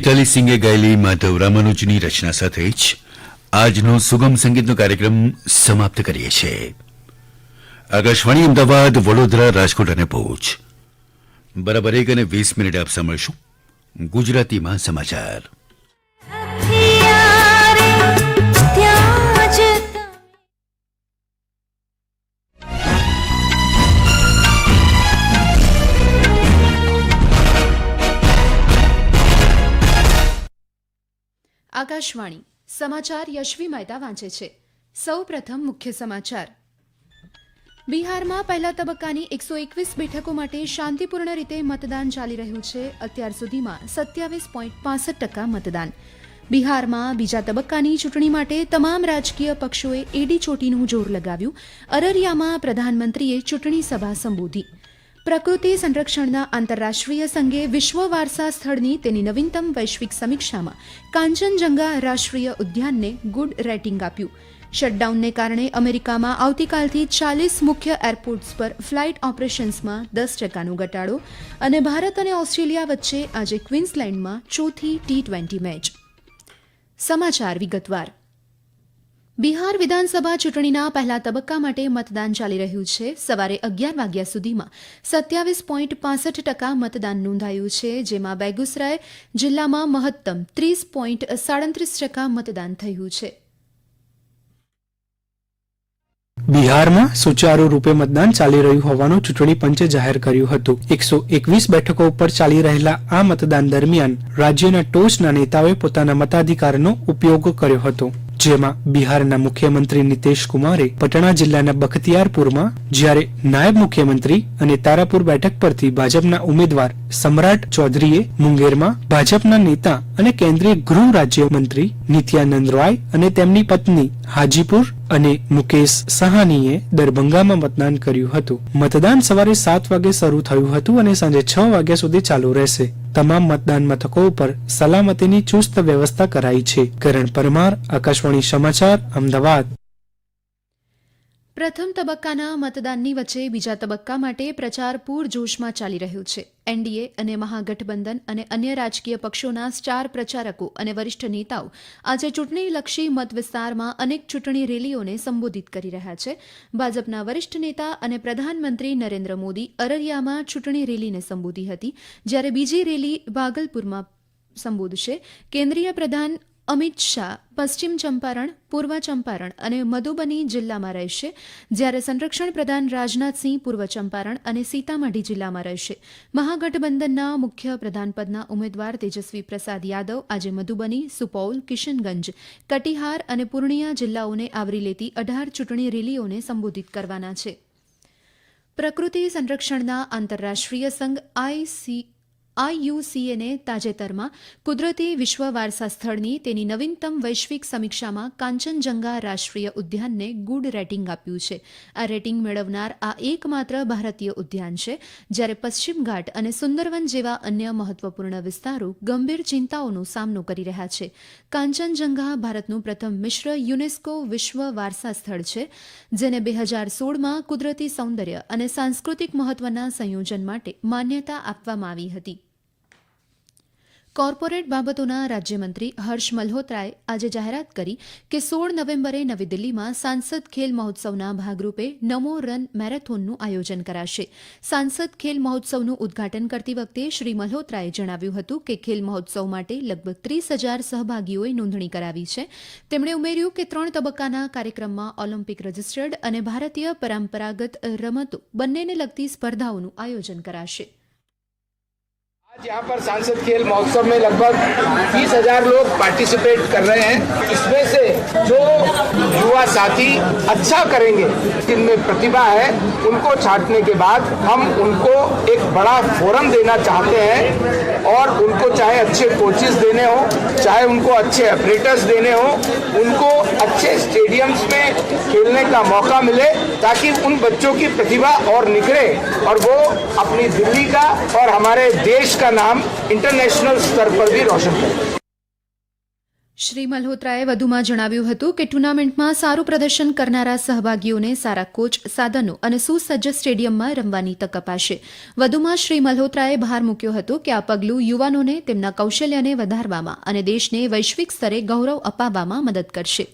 ચૈતાલી સિંઘે ગાયેલી માધવ રામાનુજની રચના સાથે જ આજનો સુગમ સંગીતનો કાર્યક્રમ સમાપ્ત કરીએ છીએ. આકાશવાણી અમદાવાદ, વડોદરા, રાજકોટ અને ભુજ. બરાબર એક અને વીસ મિનિટ આપ સાંભળશું ગુજરાતીમાં સમાચાર. આકાશવાણી, સમાચાર યશવી મહેતા વાંચે છે. સૌ પ્રથમ મુખ્ય સમાચાર. બિહારમાં પહેલા તબક્કાની એકસો એકવીસ બેઠકો માટે શાંતિપૂર્ણ રીતે મતદાન ચાલી રહ્યું છે. અત્યાર સુધીમાં સત્યાવીસ પોઈન્ટ પાસઠ ટકા મતદાન. બિહારમાં બીજા તબક્કાની ચૂંટણી માટે તમામ રાજકીય પક્ષોએ એડી ચોટીનું જોર લગાવ્યું. અરરિયામાં પ્રધાનમંત્રીએ ચૂંટણી સભા સંબોધી. પ્રકૃતિ સંરક્ષણના આંતરરાષ્ટ્રીય સંઘે વિશ્વ વારસા સ્થળની તેની નવીનતમ વૈશ્વિક સમીક્ષામાં કાંચનજંગા રાષ્ટ્રીય ઉદ્યાનને ગુડ રેટિંગ આપ્યું. શટડાઉનને કારણે અમેરિકામાં આવતીકાલથી ચાલીસ મુખ્ય એરપોર્ટ્સ પર ફ્લાઇટ ઓપરેશન્સમાં દસ ટકાનો ઘટાડો અને ભારત અને ઓસ્ટ્રેલિયા વચ્ચે આજે ક્વીન્સલેન્ડમાં ચોથી ટી ટ્વેન્ટી મેચ સમાચાર વિગતવાર. બિહાર વિધાનસભા ચૂંટણીના પહેલા તબક્કા માટે મતદાન ચાલી રહ્યું છે. સવારે અગિયાર વાગ્યા સુધીમાં સત્યાવીસ પોઈન્ટ પાસઠ ટકા મતદાન નોંધાયું છે, જેમાં બેગુસરાય જિલ્લામાં મહત્તમ ત્રીસ પોઈન્ટ સાડત્રીસ ટકા મતદાન થયું છે. બિહારમાં સુચારુ રૂપે મતદાન ચાલી રહ્યું હોવાનું ચૂંટણી પંચે જાહેર કર્યું હતું. એકસો એકવીસ બેઠકો ઉપર ચાલી રહેલા આ મતદાન દરમિયાન રાજ્યના ટોચના નેતાઓએ પોતાના મતાધિકારનો ઉપયોગ કર્યો હતો. જેમાં બિહારના મુખ્યમંત્રી નીતિશ કુમારે પટણા જિલ્લાના બખતિયારપુરમાં જ્યારે નાયબ મુખ્યમંત્રી અને તારાપુર બેઠક પરથી ભાજપના ઉમેદવાર સમ્રાટ ચૌધરીએ મુંગેરમાં ભાજપના નેતા અને કેન્દ્રીય ગૃહ રાજ્યમંત્રી નિત્યાનંદ રોય અને તેમની પત્ની હાજીપુર અને મુકેશ સહાનીએ દરભંગામાં મતદાન કર્યું હતું. મતદાન સવારે સાત વાગે શરૂ થયું હતું અને સાંજે છ વાગ્યા સુધી ચાલુ રહેશે. તમામ મતદાન મથકો ઉપર સલામતીની ચુસ્ત વ્યવસ્થા કરાઈ છે. કરણ પરમાર આકાશવાણી સમાચાર અમદાવાદ. પ્રથમ તબક્કાના મતદાનની વચ્ચે બીજા તબક્કા માટે પ્રચાર પૂરજોશમાં ચાલી રહ્યો છે. એનડીએ અને મહાગઠબંધન અને અન્ય રાજકીય પક્ષોના સ્ટાર પ્રચારકો અને વરિષ્ઠ નેતાઓ આજે ચૂંટણીલક્ષી મત વિસ્તારમાં અનેક ચૂંટણી રેલીઓને સંબોધિત કરી રહ્યા છે. ભાજપના વરિષ્ઠ નેતા અને પ્રધાનમંત્રી નરેન્દ્ર મોદી અરરિયામાં ચૂંટણી રેલીને સંબોધી હતી, જ્યારે બીજી રેલી ભાગલપુરમાં સંબોધશે. કેન્દ્રીય પ્રધાન અમિત શાહ પશ્ચિમ ચંપારણ, પૂર્વ ચંપારણ અને મધુબની જિલ્લામાં રહેશે. જ્યારે સંરક્ષણ પ્રધાન રાજનાથસિંહ પૂર્વ ચંપારણ અને સીતામઢી જિલ્લામાં રહેશે. મહાગઠબંધનના મુખ્ય પ્રધાનપદના ઉમેદવાર તેજસ્વી પ્રસાદ યાદવ આજે મધુબની, સુપૌલ, કિશનગંજ, કટિહાર અને પૂર્ણિયા જિલ્લાઓને આવરી લેતી અઢાર ચૂંટણી રેલીઓને સંબોધિત કરવાના છે. પ્રકૃતિ સંરક્ષણના આંતરરાષ્ટ્રીય સંઘ આઈસી આઈયુસીએને તાજેતરમાં કુદરતી વિશ્વ વારસા સ્થળની તેની નવીનતમ વૈશ્વિક સમીક્ષામાં કાંચનજંગા રાષ્ટ્રીય ઉદ્યાનને ગુડ રેટિંગ આપ્યું છે. આ રેટિંગ મેળવનાર આ એકમાત્ર ભારતીય ઉદ્યાન છે, જ્યારે પશ્ચિમ ઘાટ અને સુંદરવન જેવા અન્ય મહત્વપૂર્ણ વિસ્તારો ગંભીર ચિંતાઓનો સામનો કરી રહ્યા છે. કાંચનજંગા ભારતનું પ્રથમ મિશ્ર યુનેસ્કો વિશ્વ વારસા સ્થળ છે, જેને બે હજાર સોળમાં કુદરતી સૌંદર્ય અને સાંસ્કૃતિક મહત્વના સંયોજન માટે માન્યતા આપવામાં આવી હતી. કોર્પોરેટ બાબતોના રાજ્યમંત્રી હર્ષ મલ્હોત્રાએ આજે જાહેરાત કરી કે સોળ નવેમ્બરે નવી દિલ્હીમાં સાંસદ ખેલ મહોત્સવના ભાગરૂપે નમો રન મેરેથોનનું આયોજન કરાશે. સાંસદ ખેલ મહોત્સવનું ઉદ્ઘાટન કરતી વખતે શ્રી મલ્હોત્રાએ જણાવ્યું હતું કે ખેલ મહોત્સવ માટે લગભગ ત્રીસ હજાર સહભાગીઓએ નોંધણી કરાવી છે. તેમણે ઉમેર્યું કે ત્રણ તબક્કાના કાર્યક્રમમાં ઓલિમ્પિક રજિસ્ટર્ડ અને ભારતીય પરંપરાગત રમતો બંનેને લગતી સ્પર્ધાઓનું આયોજન કરાશે. यहाँ पर सांसद खेल महोत्सव में लगभग बीस हज़ार लोग पार्टिसिपेट कर रहे हैं। इसमें से जो युवा साथी अच्छा करेंगे, जिनमें प्रतिभा है, उनको छाटने के बाद हम उनको एक बड़ा फोरम देना चाहते हैं और उनको चाहे अच्छे कोचेस देने हो, चाहे उनको अच्छे ऑपरेटर्स देने हो, उनको अच्छे स्टेडियम्स में खेलने का मौका मिले। ताकि उन बच्चों की प्रतिभा और निखरे और वो अपनी दिल्ली का और हमारे देश का नाम इंटरनेशनल स्तर पर भी रोशन करें શ્રી મલ્હોત્રાએ વધુમાં જણાવ્યું હતું કે ટુર્નામેન્ટમાં સારું પ્રદર્શન કરનારા સહભાગીઓને સારા કોચ સાધનો અને સુસજ્જ સ્ટેડિયમમાં રમવાની તક અપાશે વધુમાં શ્રી મલ્હોત્રાએ ભાર મૂક્યો હતો કે આ પગલું યુવાનોને તેમના કૌશલ્યને વધારવામાં અને દેશને વૈશ્વિક સ્તરે ગૌરવ અપાવવામાં મદદ કરશે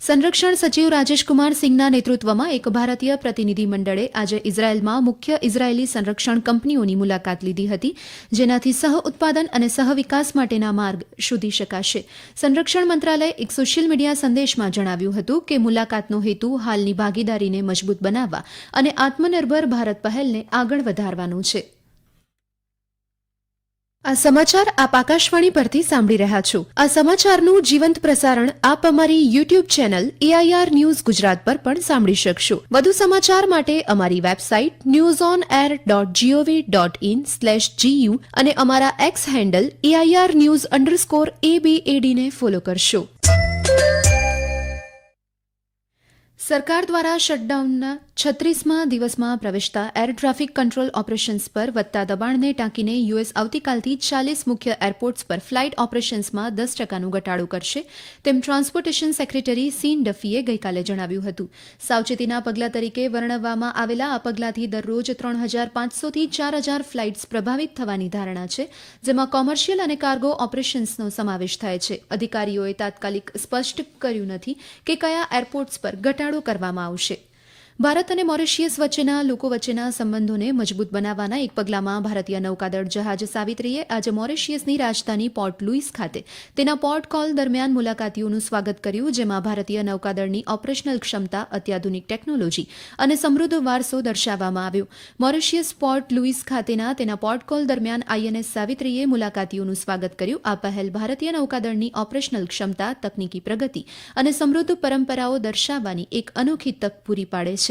સંરક્ષણ સચિવ રાજેશકુમાર સિંઘના નેતૃત્વમાં એક ભારતીય પ્રતિનિધિમંડળે આજે ઇઝરાયેલમાં મુખ્ય ઇઝરાયેલી સંરક્ષણ કંપનીઓની મુલાકાત લીધી હતી, જેનાથી સહ ઉત્પાદન અને સહ વિકાસ માટેના માર્ગ શોધી શકાશે. સંરક્ષણ મંત્રાલયે એક સોશિયલ મીડિયા સંદેશમાં જણાવ્યું હતું કે મુલાકાતનો હેતુ હાલની ભાગીદારીને મજબૂત બનાવવા અને આત્મનિર્ભર ભારત પહેલને આગળ વધારવાનો છે. આ સમાચાર આપ આકાશવાણી પરથી સાંભળી રહ્યા છો. આ સમાચારનું જીવંત પ્રસારણ આપ અમારી YouTube channel AIR news Gujarat પર પણ સાંભળી શકશો. વધુ સમાચાર માટે અમારી website news on air dot GOV dot in slash GU અને અમારા X handle AIR news underscore એબીએડીને follow કરશો. સરકાર દ્વારા શટડાઉનના છત્રીસમાં દિવસમાં પ્રવેશતા એર ટ્રાફિક કંટ્રોલ ઓપરેશન્સ પર વધતા દબાણને ટાંકીને યુએસ આવતીકાલથી ચાલીસ મુખ્ય એરપોર્ટ્સ પર ફ્લાઇટ ઓપરેશન્સમાં દસ ટકાનું ઘટાડો કરશે, તેમ ટ્રાન્સપોર્ટેશન સેક્રેટરી સીન ડફીએ ગઈકાલે જણાવ્યું હતું. સાવચેતીના પગલા તરીકે વર્ણવવામાં આવેલા આ પગલાથી દરરોજ ત્રણ હજાર પાંચસોથી ચાર હજાર ફ્લાઇટ્સ પ્રભાવિત થવાની ધારણા છે, જેમાં કોમર્શિયલ અને કાર્ગો ઓપરેશન્સનો સમાવેશ થાય છે. અધિકારીઓએ તાત્કાલિક સ્પષ્ટ કર્યું નથી કે કયા એરપોર્ટ્સ પર ઘટાડો કરવામાં આવશે. ભારત અને મોરિશિયસ વચ્ચેના, લોકો વચ્ચેના સંબંધોને મજબૂત બનાવવાના એક પગલામાં ભારતીય નૌકાદળ જહાજ સાવિત્રીએ આજે મોરિશિયસની રાજધાની પોર્ટ લુઇસ ખાતે તેના પોર્ટ કોલ દરમિયાન મુલાકાતીઓનું સ્વાગત કર્યું, જેમાં ભારતીય નૌકાદળની ઓપરેશનલ ક્ષમતા, અત્યાધુનિક ટેકનોલોજી અને સમૃદ્ધ વારસો દર્શાવવામાં આવ્યો. મોરિશિયસ પોર્ટ લુઇસ ખાતેના તેના પોર્ટ કોલ દરમિયાન આઈએનએસ સાવિત્રીએ મુલાકાતીઓનું સ્વાગત કર્યું. આ પહેલ ભારતીય નૌકાદળની ઓપરેશનલ ક્ષમતા, તકનીકી પ્રગતિ અને સમૃદ્ધ પરંપરાઓ દર્શાવવાની એક અનોખી તક પૂરી પાડે છે.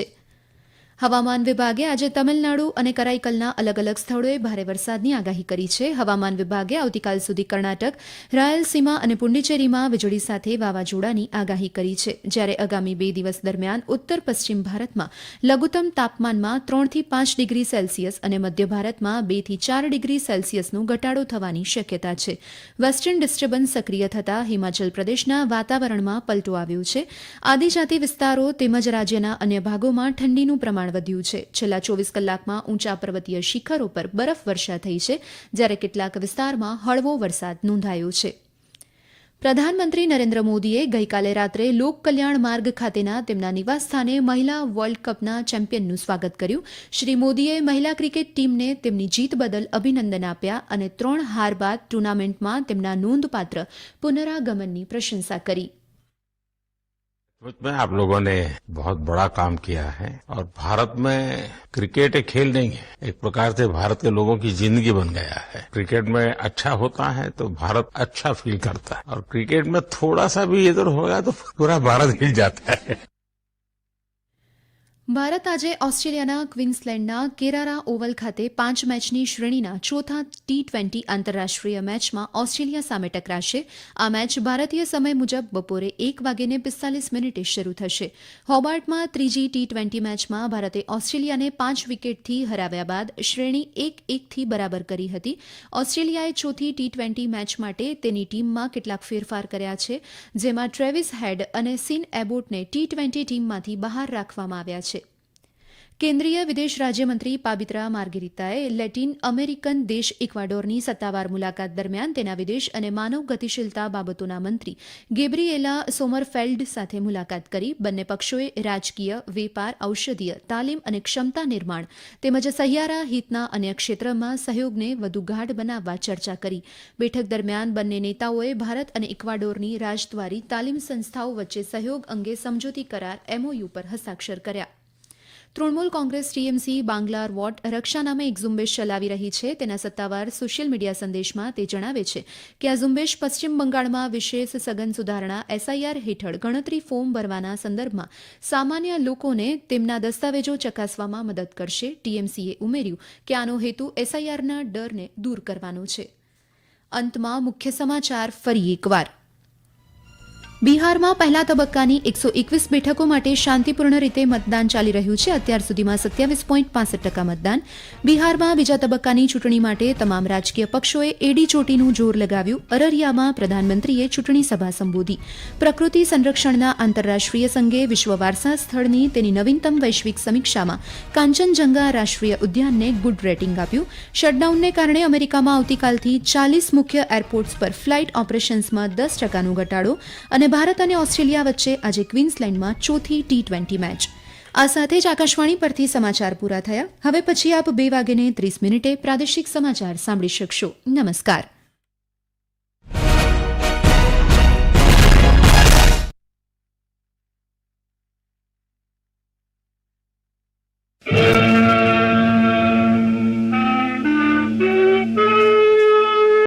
હવામાન વિભાગે આજે તમિલનાડુ અને કરાઈકલના અલગ અલગ સ્થળોએ ભારે વરસાદની આગાહી કરી છે. હવામાન વિભાગે આવતીકાલ સુધી કર્ણાટક, રાયલસીમા અને પુંડિચેરીમાં વીજળી સાથે વાવાઝોડાની આગાહી કરી છે. જ્યારે આગામી બે દિવસ દરમિયાન ઉત્તર પશ્ચિમ ભારતમાં લઘુત્તમ તાપમાનમાં ત્રણથી પાંચ ડિગ્રી સેલ્સિયસ અને મધ્ય ભારતમાં બેથી ચાર ડિગ્રી સેલ્સિયસનો ઘટાડો થવાની શક્યતા છે. વેસ્ટર્ન ડિસ્ટર્બન્સ સક્રિય થતાં હિમાચલ પ્રદેશના વાતાવરણમાં પલટો આવ્યો છે. આદિજાતિ વિસ્તારો તેમજ રાજ્યના અન્ય ભાગોમાં ઠંડીનું પ્રમાણ વધ્યું છે. છેલ્લા ચોવીસ કલાકમાં ઊંચા પર્વતીય શિખરો પર બરફવર્ષા થઈ છે, જ્યારે કેટલાક વિસ્તારમાં હળવો વરસાદ નોંધાયો છે. પ્રધાનમંત્રી નરેન્દ્ર મોદીએ ગઈકાલે રાત્રે લોક કલ્યાણ માર્ગ ખાતેના તેમના નિવાસસ્થાને મહિલા વર્લ્ડ કપના ચેમ્પિયનનું સ્વાગત કર્યું. શ્રી મોદીએ મહિલા ક્રિકેટ ટીમને તેમની જીત બદલ અભિનંદન આપ્યા અને ત્રણ હાર બાદ ટુર્નામેન્ટમાં તેમના નોંધપાત્ર પુનરાગમનની પ્રશંસા કરી. में आप लोगों ने बहुत बड़ा काम किया है और भारत में क्रिकेट एक खेल नहीं है। एक प्रकार से भारत के लोगों की ज़िंदगी बन गया है। क्रिकेट में अच्छा होता है तो भारत अच्छा फील करता है। और क्रिकेट में थोड़ा सा भी इधर होगा तो पूरा भारत हिल जाता है। ભારત આજે ઓસ્ટ્રેલિયાના ક્વીન્સલેન્ડના કેરારા ઓવલ ખાતે પાંચ મેચની શ્રેણીના ચોથા ટી ટ્વેન્ટી આંતરરાષ્ટ્રીય મેચમાં ઓસ્ટ્રેલિયા સામે ટકરાશે. આ મેચ ભારતીય સમય મુજબ બપોરે એક વાગીને પિસ્તાલીસ મિનિટે શરૂ થશે. હોબાર્ટમાં ત્રીજી ટી ટ્વેન્ટી મેચમાં ભારતે ઓસ્ટ્રેલિયાને પાંચ વિકેટથી હરાવ્યા બાદ શ્રેણી એક એકથી બરાબર કરી હતી. ઓસ્ટ્રેલિયાએ ચોથી ટી ટ્વેન્ટી મેચ માટે તેની ટીમમાં કેટલાક ફેરફાર કર્યા છે, જેમાં ટ્રેવિસ હેડ અને સિન એબોટને ટી ટ્વેન્ટી ટીમમાંથી બહાર રાખવામાં આવ્યા છે. કેન્દ્રીય વિદેશ રાજ્યમંત્રી પાબિત્રા માર્ગેરિતાએ લેટિન અમેરિકન દેશ ઇક્વાડોરની સત્તાવાર મુલાકાત દરમિયાન તેના વિદેશ અને માનવ ગતિશીલતા બાબતોના મંત્રી ગેબ્રિએલા સોમરફેલ્ડ સાથે મુલાકાત કરી બંને પક્ષોએ રાજકીય, વેપાર, ઔષધીય, તાલીમ અને ક્ષમતા નિર્માણ તેમજ સહિયારા હિતના અન્ય ક્ષેત્રમાં સહયોગને વધુ ગાઢ બનાવવા ચર્ચા કરી. બેઠક દરમિયાન બંને નેતાઓએ ભારત અને ઇક્વાડોરની રાજદ્વારી તાલીમ સંસ્થાઓ વચ્ચે સહયોગ અંગે સમજૂતી કરાર એમઓયુ પર હસ્તાક્ષર કર્યા. તૃણમૂલ કોંગ્રેસ ટીએમસી બાંગ્લાર વોટ રક્ષા નામે એક ઝુંબેશ ચલાવી રહી છે. તેના સત્તાવાર સોશિયલ મીડિયા સંદેશમાં તે જણાવે છે કે આ ઝુંબેશ પશ્ચિમ બંગાળમાં વિશેષ સઘન સુધારણા એસઆઈઆર હેઠળ ગણતરી ફોર્મ ભરવાના સંદર્ભમાં સામાન્ય લોકોને તેમના દસ્તાવેજો ચકાસવામાં મદદ કરશે. ટીએમસીએ ઉમેર્યું કે આનો હેતુ એસઆઈઆરના ડરને દૂર કરવાનો છે. અંતમાં મુખ્ય સમાચાર ફરી એકવાર. બિહારમાં પહેલા તબક્કાની એકસો એકવીસ બેઠકો માટે શાંતિપૂર્ણ રીતે મતદાન ચાલી રહ્યું છે. અત્યાર સુધીમાં સત્યાવીસ પોઈન્ટ પાસઠ ટકા મતદાન. બિહારમાં બીજા તબક્કાની ચૂંટણી માટે તમામ રાજકીય પક્ષોએ એડી ચોટીનું જોર લગાવ્યું. અરરિયામાં પ્રધાનમંત્રીએ ચૂંટણી સભા સંબોધી. પ્રકૃતિ સંરક્ષણના આંતરરાષ્ટ્રીય સંઘે વિશ્વ વારસા સ્થળની તેની નવીનતમ વૈશ્વિક સમીક્ષામાં કાંચનજંગા રાષ્ટ્રીય ઉદ્યાનને ગુડ રેટિંગ આપ્યું. શટડાઉનને કારણે અમેરિકામાં આવતીકાલથી ચાલીસ મુખ્ય એરપોર્ટ્સ પર ફ્લાઇટ ઓપરેશન્સમાં દસ ટકાનો ઘટાડો અને ભારત અને ઓસ્ટ્રેલિયા વચ્ચે આજે ક્વીન્સલેન્ડમાં ચોથી ટી ટ્વેન્ટી મેચ આ સાથે જ આકાશવાણી પરથી સમાચાર પૂરા થયા. હવે પછી આપ બે વાગ્યે ત્રીસ મિનિટે પ્રાદેશિક સમાચાર સાંભળી શકશો. નમસ્કાર.